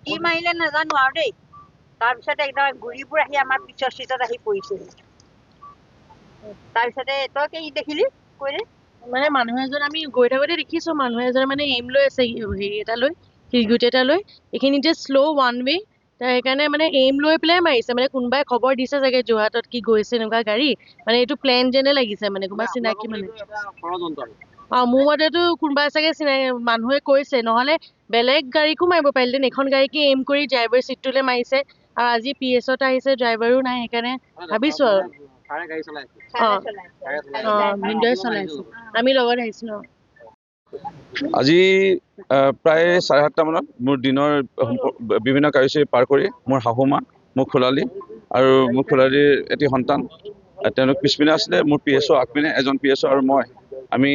কি মাৰিলে নাজানো আৰু দেই। তাৰপিছতে একদম ঘূৰিবোৰ আহি আমাৰ পিছৰ চিটত আহি পৰিছিল তাৰপিছতে তই কি দেখিলি? কৈ দে। মানে মানুহ এজন আমি গৈ থাকোতে দেখিছো মানুহ এজনে মানে এইম লৈ আছে হেৰি এটা লৈ শিলগুটি এটা লৈ। এইখিনিতে শ্ল' ওৱান ৱে সেইকাৰণে মানে এইম লৈ পেলাই মাৰিছে। মানে কোনোবাই খবৰ দিছে চাগে যোৰহাটত কি গৈছে এনেকুৱা গাড়ী। মানে এইটো প্লেন যেনে লাগিছে মানে কোনোবা চিনাকি মানে। অ মোৰ মতেতো কোনোবা চাগে চিনাকি মানুহে কৈছে নহলে বেলেগ গাড়ীকো মাৰিব পাৰিলেহেঁতেন এইখন গাড়ীকে এইম কৰি ড্ৰাইভাৰ চিটটোলৈ মাৰিছে আৰু আজি পি এছত আহিছে ড্ৰাইভাৰো নাই সেইকাৰণে ভাবিছো আৰু। অ। চলাই অ চলাইছে আমি লগত আহিছিলো অ। আজি প্ৰায় চাৰে সাতটামানত মোৰ দিনৰ বিভিন্ন কাৰ্যসূচী পাৰ কৰি মোৰ শাহুমা মোৰ খোলালী আৰু মোৰ খোলালীৰ এটি সন্তান তেওঁলোক পিছপিনে আছিলে মোৰ পি এছ অ' আগপিনে এজন পি এছ অ' আৰু মই। আমি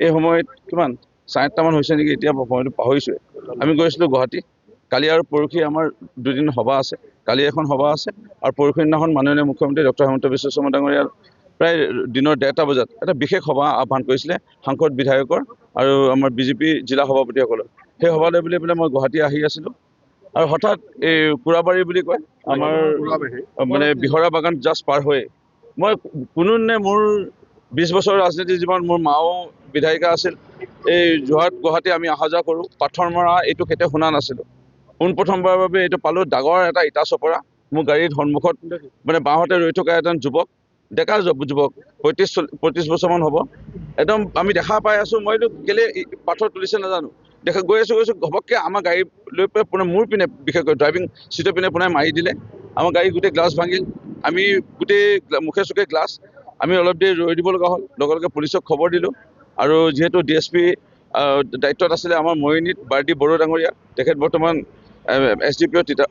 এই সময়ত কিমান চাৰে আঠটামান হৈছে নেকি এতিয়া সময়টো পাহৰিছোৱে। আমি গৈছিলোঁ গুৱাহাটী। কালি আৰু পৰহি আমাৰ দুদিন সভা আছে। কালি এখন সভা আছে আৰু পৰহি দিনাখন মাননীয় মুখ্যমন্ত্ৰী ডক্টৰ হিমন্ত বিশ্ব শৰ্মা ডাঙৰীয়াৰ প্ৰায় দিনৰ ডেৰটা বজাত এটা বিশেষ সভা আহ্বান কৰিছিলে সাংসদ বিধায়কৰ আৰু আমাৰ বিজেপি জিলা সভাপতিসকলৰ। সেই সভালৈ বুলি পেলাই মই গুৱাহাটী আহি আছিলোঁ। আৰু হঠাৎ এই কুৰাবাৰী বুলি কয় আমাৰ মানে বিহৰা বাগান জাষ্ট পাৰ হৈ মই কোনো নে মোৰ বিছ বছৰ ৰাজনীতি জীৱন মোৰ মাও বিধায়িকা আছিল। এই যোৰহাট, গুৱাহাটী আমি অহা যোৱা কৰোঁ। পাথৰ মৰা, এইটো কেতিয়াও শুনা নাছিলোঁ। পোনপ্ৰথমবাৰৰ বাবে এইটো পালোঁ। ডাঙৰ এটা ইটা চপৰা মোৰ গাড়ীৰ সন্মুখত মানে বাওঁহাতে ৰৈ থকা এজন যুৱক, ডেকা যুৱক পঁয়ত্ৰিছ পঁয়ত্ৰিছ বছৰমান হ'ব। একদম আমি দেখা পাই আছোঁ। মইতো কেলে পাথৰ তুলিছে নাজানো। দেখা গৈ আছোঁ গৈছোঁ ঘপককৈ আমাৰ গাড়ী লৈ পেলাই পুনৰ মোৰ পিনে, বিশেষকৈ ড্ৰাইভিং ছিটৰ পিনে পুনে মাৰি দিলে। আমাৰ গাড়ী গোটেই গ্লাছ ভাঙিল। আমি গোটেই মুখে চুখে গ্লাছ আমি অলপ দেৰি ৰৈ দিব লগা হ'ল। লগে লগে পুলিচক খবৰ দিলোঁ। আৰু যিহেতু ডি এছ পি দায়িত্বত আছিলে আমাৰ মৰিনীত বাৰ্ডি বড়ো ডাঙৰীয়া, তেখেত বৰ্তমান এছ ডি পি অ' তিতা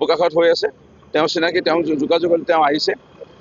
বোকাখাত হৈ আছে। তেওঁ চিনাকি, তেওঁ যোগাযোগ হ'ল, তেওঁ আহিছে।